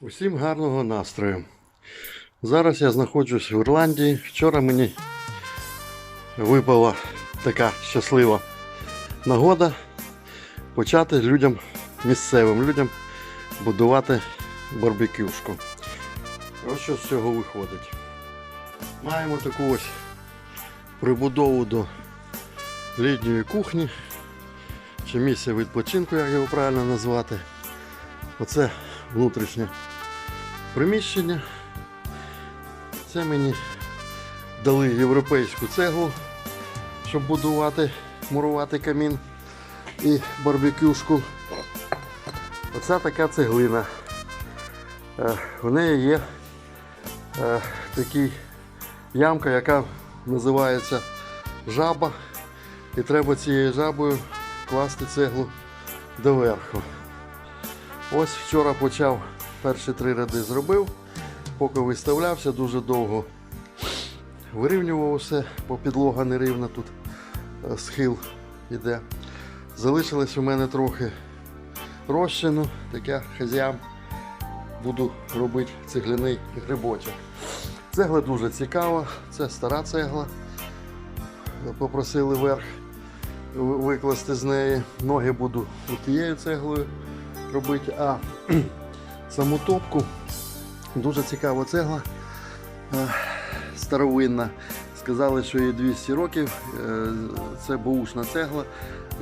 Усім гарного настрою. Зараз я знаходжусь в Ірландії. Вчора мені випала така щаслива нагода почати людям, місцевим людям будувати барбекюшку. Ось що з цього виходить. Маємо таку ось прибудову до літньої кухні чи місця відпочинку, як його правильно назвати. Оце внутрішнє приміщення. Це мені дали європейську цеглу, щоб будувати, мурувати камін і барбекюшку. Оця така цеглина. Е, В неї є е, такий ямка, яка називається жаба. І треба цією жабою класти цеглу доверху. Ось вчора почав перші три ряди зробив, поки виставлявся, дуже довго вирівнював усе, бо підлога нерівна тут е, схил іде. Залишилось у мене трохи розчину, таке хазяям буду робити цегляний грибочок. Цегла дуже цікава, це стара цегла. Попросили верх викласти з неї. Ноги буду тією цеглою робити, а саму топку дуже цікава цегла е, старовинна. Сказали, що їй 200 років. Е, Це бушна цегла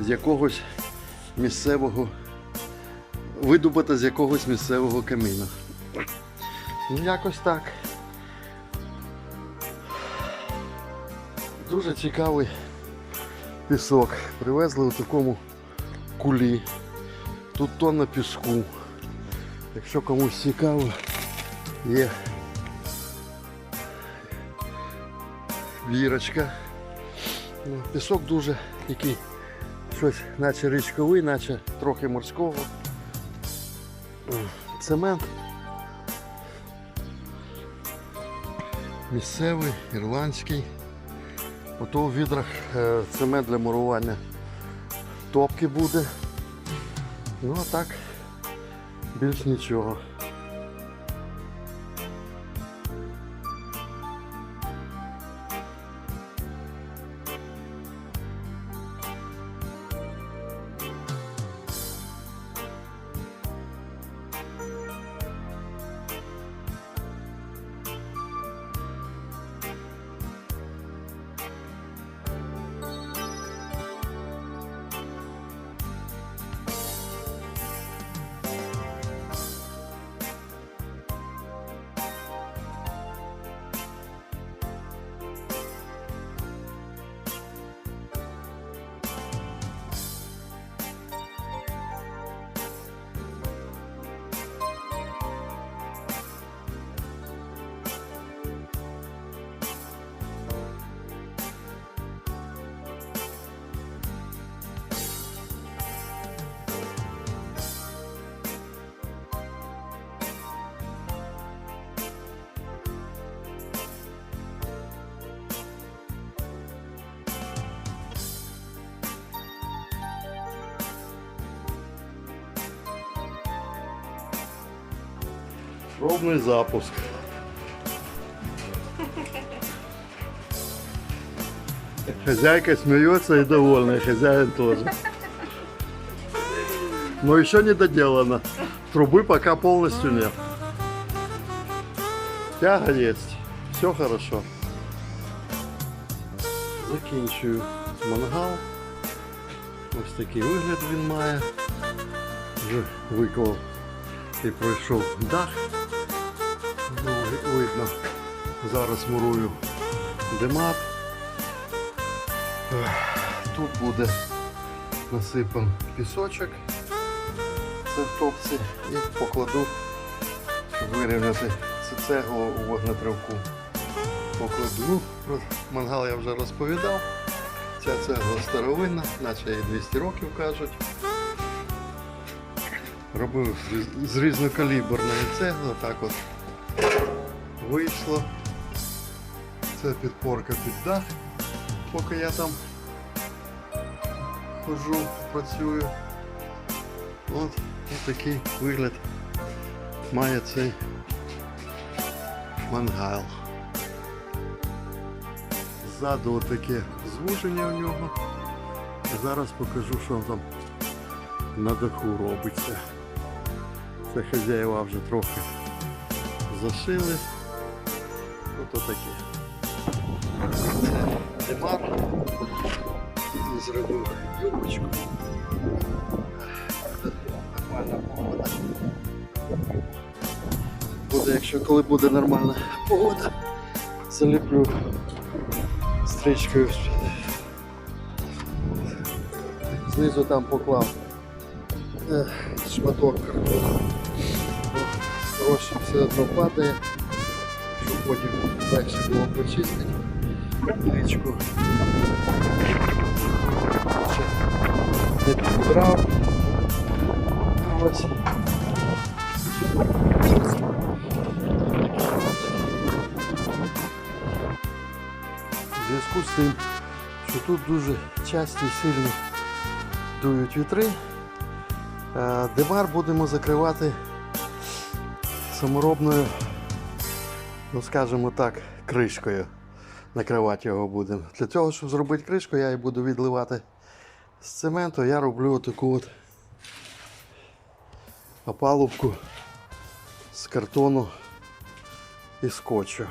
з якогось місцевого, видобута з якогось місцевого каміна. Ну, якось так. Дуже цікавий пісок. Привезли у такому кулі. Тут тонна піску. Якщо комусь цікаво, є вірочка. Ну, Пісок дуже такий, щось наче річковий, наче трохи морського. Цемент. Місцевий, ірландський. Ото у відрах е, цемент для мурування топки буде. Ну а так, більш нічого. Пробний запуск. Хозяйка смеется и довольна, и хозяин тоже. Но еще не доделано. Трубы пока полностью нет. Тяга есть. Все хорошо. Закінчую мангал. Ось такий вигляд він має. Вже виклав і пройшов дах. Ви- видно. Зараз мурую демат. Тут буде насипан пісочок. Це в топці і покладу, щоб вирівняти цю цеглу у вогнетривку. Покладу. Про мангал я вже розповідав. Ця цегла старовинна, наче їй 200 років кажуть. Робив з різнокаліберної цегли, так от вийшло. Це підпорка під дах, поки я там хожу, працюю. От, такий вигляд має цей мангал. Ззаду отаке звуження у нього. Зараз покажу, що там на даху робиться. Це хазяїва вже трохи зашили. Ото таке. І зробив юбочку. Нормальна погода. Буде, якщо коли буде нормальна погода, заліплю стрічкою. Знизу там поклав е, шматок картону. Гроші все одно падає, потім легше було почистити річку. Не підбрав. Ось. В зв'язку з тим, що тут дуже часті і сильні дують вітри, е, будемо закривати саморобною, ну скажімо так, кришкою. Накривати його будемо. Для того, щоб зробити кришку, я її буду відливати з цементу. Я роблю таку от опалубку з картону і скотчу.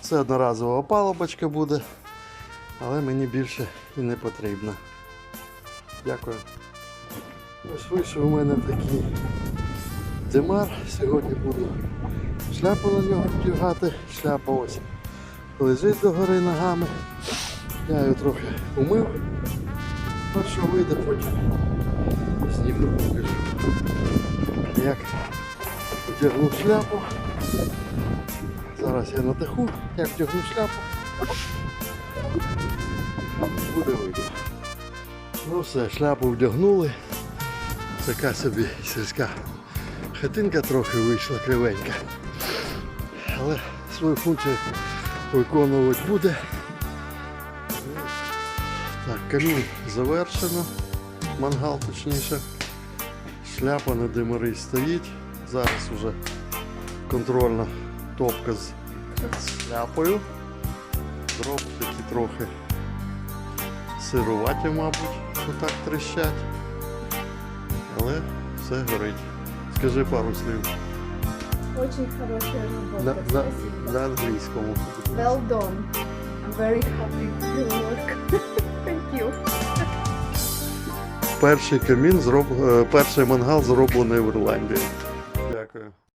Це одноразова опалубочка буде, але мені більше і не потрібно. Дякую. Ось вийшов у мене такий димар. Сьогодні буду шляпу на нього вдягати. Шляпа ось лежить догори ногами. Я його трохи умив. Ну що вийде потім. Зніму покажу. Як вдягнув шляпу. Зараз я на даху, як вдягну шляпу. Буде видно. Ну все, шляпу вдягнули. Така собі сільська хатинка трохи вийшла кривенька. Але свою функцію виконувати буде. Так, камін завершено. Мангал точніше. Шляпа на димари стоїть. Зараз уже контрольна топка з шляпою. Дроб такі трохи сируваті, мабуть, що так трещать. Але все горить. Скажи пару слів Очень хорошая работа. на, на, на английском. Well done. I'm very happy your work. Thank you. Перший камін зроб... е, перший мангал зроблений в Ірландії.